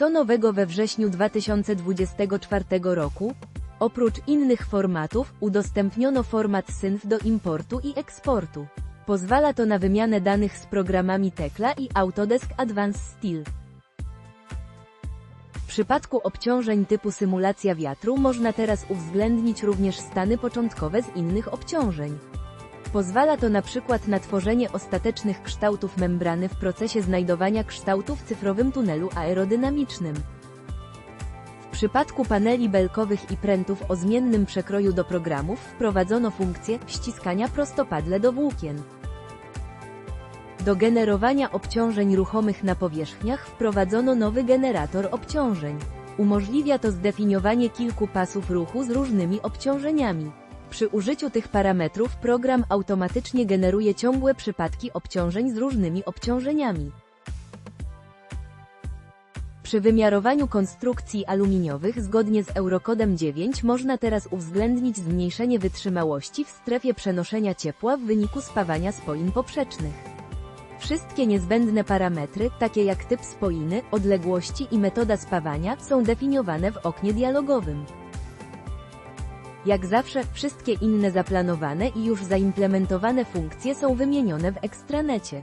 Co nowego we wrześniu 2024 roku? Oprócz innych formatów, udostępniono format SYNF do importu i eksportu. Pozwala to na wymianę danych z programami Tekla i Autodesk Advanced Steel. W przypadku obciążeń typu symulacja wiatru można teraz uwzględnić również stany początkowe z innych obciążeń. Pozwala to na przykład na tworzenie ostatecznych kształtów membrany w procesie znajdowania kształtu w cyfrowym tunelu aerodynamicznym. W przypadku paneli belkowych i prętów o zmiennym przekroju do programów wprowadzono funkcję ściskania prostopadle do włókien. Do generowania obciążeń ruchomych na powierzchniach wprowadzono nowy generator obciążeń. Umożliwia to zdefiniowanie kilku pasów ruchu z różnymi obciążeniami. Przy użyciu tych parametrów program automatycznie generuje ciągłe przypadki obciążeń z różnymi obciążeniami. Przy wymiarowaniu konstrukcji aluminiowych zgodnie z Eurokodem 9 można teraz uwzględnić zmniejszenie wytrzymałości w strefie przenoszenia ciepła w wyniku spawania spoin poprzecznych. Wszystkie niezbędne parametry, takie jak typ spoiny, odległości i metoda spawania, są definiowane w oknie dialogowym. Jak zawsze, wszystkie inne zaplanowane i już zaimplementowane funkcje są wymienione w ekstranecie.